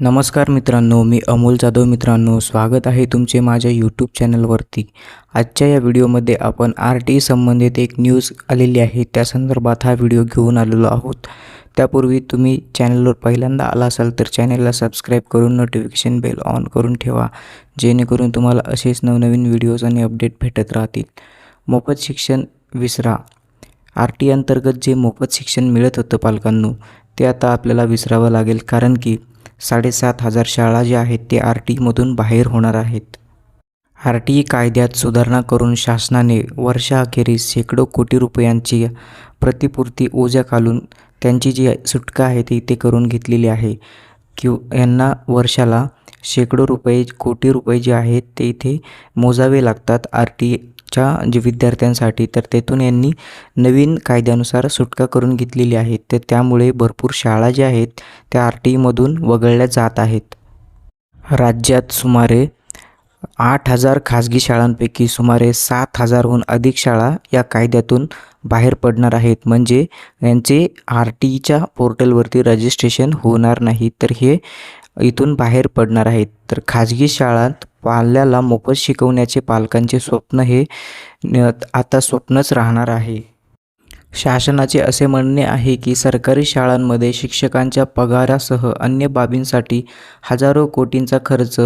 नमस्कार मित्रांनो मी अमोल जाधव. मित्रांनो स्वागत आहे तुमचे माझ्या यूट्यूब चॅनलवरती आजच्या या व्हिडिओमध्ये आपण आर टी संबंधित एक न्यूज आलेली आहे. त्या संदर्भात हा व्हिडिओ घेऊन आलेलो आहोत. त्यापूर्वी तुम्ही चॅनलवर पहिल्यांदा आला असाल तर चॅनलला सबस्क्राईब करून नोटिफिकेशन बेल ऑन करून ठेवा जेणेकरून तुम्हाला असेच नवनवीन व्हिडिओज आणि अपडेट भेटत राहतील. मोफत शिक्षण विसरा. आर टी अंतर्गत जे मोफत शिक्षण मिळत होतं पालकांनो ते आता आपल्याला विसरावं लागेल. कारण की साडेसात हजार शाळा ज्या आहेत ते आर टी मधून बाहेर होणार आहेत. आर टी कायद्यात सुधारणा करून शासनाने वर्षाअखेरीस शेकडो कोटी रुपयांची प्रतिपूर्ती ओझ्या घालून त्यांची जी सुटका आहे ती ते करून घेतलेली आहे. किव यांना वर्षाला शेकडो रुपये कोटी रुपये जे आहेत ते इथे मोजावे लागतात. आर टी च्या जे विद्यार्थ्यांसाठी तर तेथून यांनी नवीन कायद्यानुसार सुटका करून घेतलेली आहे. तर त्यामुळे भरपूर शाळा ज्या आहेत त्या आर टी ईमधून वगळल्या जात आहेत. राज्यात सुमारे आठ हजार खाजगी शाळांपैकी सुमारे सात हजारहून अधिक शाळा या कायद्यातून बाहेर पडणार आहेत. म्हणजे यांचे आर टीच्या पोर्टलवरती रजिस्ट्रेशन होणार नाही तर हे इथून बाहेर पडणार आहेत. तर खाजगी शाळांत पाल्याला मोफत शिकवण्याचे पालकांचे स्वप्न हे आता स्वप्नच राहणार आहे. शासनाचे असे म्हणणे आहे की सरकारी शाळांमध्ये शिक्षकांच्या पगारासह अन्य बाबींसाठी हजारो कोटींचा खर्च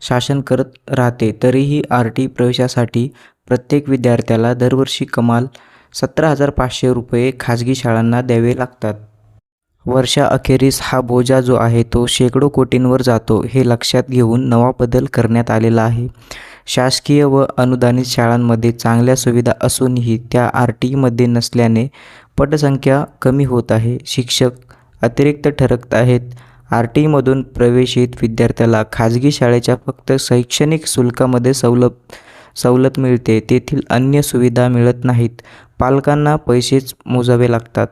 शासन करत राहते तरीही आर टी प्रवेशासाठी प्रत्येक विद्यार्थ्याला दरवर्षी कमाल सतरा हजार पाचशे रुपये खाजगी शाळांना द्यावे लागतात. वर्षाअखेरीस हा बोजा जो आहे तो शेकडो कोटींवर जातो हे लक्षात घेऊन नवा बदल करण्यात आलेला आहे. शासकीय व अनुदानित शाळांमध्ये चांगल्या सुविधा असूनही त्या आर टीमध्ये नसल्याने पटसंख्या कमी होत आहे. शिक्षक अतिरिक्त ठरत आहेत आर टीमधून प्रवेशित विद्यार्थ्याला खाजगी शाळेच्या फक्त शैक्षणिक शुल्कामध्ये सवलत सवलत मिळते. तेथील अन्य सुविधा मिळत नाहीत. पालकांना पैसेच मोजावे लागतात.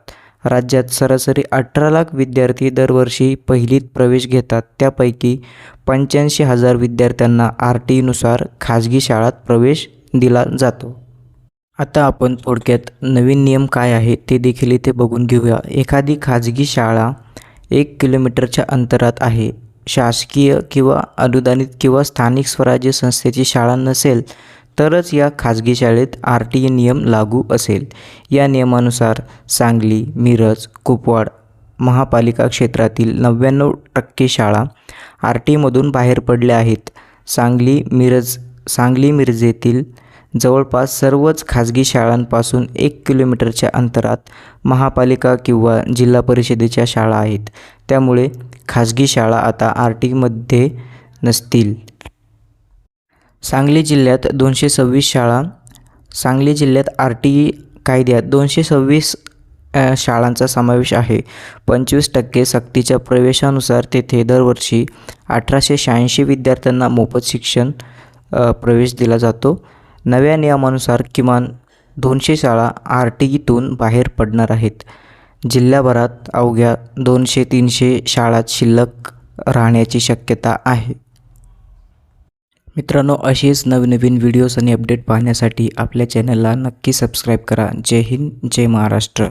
राज्यात सरासरी अठरा लाख विद्यार्थी दरवर्षी पहिलीत प्रवेश घेतात. त्यापैकी पंच्याऐंशी हजार विद्यार्थ्यांना आर टीनुसार खाजगी शाळात प्रवेश दिला जातो. आता आपण थोडक्यात नवीन नियम काय आहे ते देखील इथे बघून घेऊया. एखादी खाजगी शाळा एक किलोमीटरच्या अंतरात आहे. शासकीय किंवा अनुदानित किंवा स्थानिक स्वराज्य संस्थेची शाळा नसेल तरच या खाजगी शाळेत आर टी नियम लागू असेल. या नियमानुसार सांगली मिरज कुपवाड महापालिका क्षेत्रातील नव्याण्णव टक्के शाळा आर टीमधून बाहेर पडल्या आहेत. सांगली मिरज सांगली मिरजेतील जवळपास सर्वच खाजगी शाळांपासून एक किलोमीटरच्या अंतरात महापालिका किंवा जिल्हा परिषदेच्या शाळा आहेत. त्यामुळे खाजगी शाळा आता आर टीमध्ये नसतील. सांगली जिल्ह्यात दोनशे सव्वीस शाळा सांगली जिल्ह्यात आर टी कायद्यात दोनशे सव्वीस शाळांचा समावेश आहे. पंचवीस टक्के सक्तीच्या प्रवेशानुसार तेथे दरवर्षी अठराशे शहाऐंशी विद्यार्थ्यांना मोफत शिक्षण प्रवेश दिला जातो. नव्या नियमानुसार किमान दोनशे शाळा आर टीतून बाहेर पडणार आहेत. जिल्ह्याभरात अवघ्या दोनशे तीनशे शाळात शिल्लक राहण्याची शक्यता आहे. मित्रांनो असेच नवनवीन व्हिडिओज आणि अपडेट पाहण्यासाठी आपल्या चॅनलला नक्की सबस्क्राईब करा. जय हिंद जय महाराष्ट्र.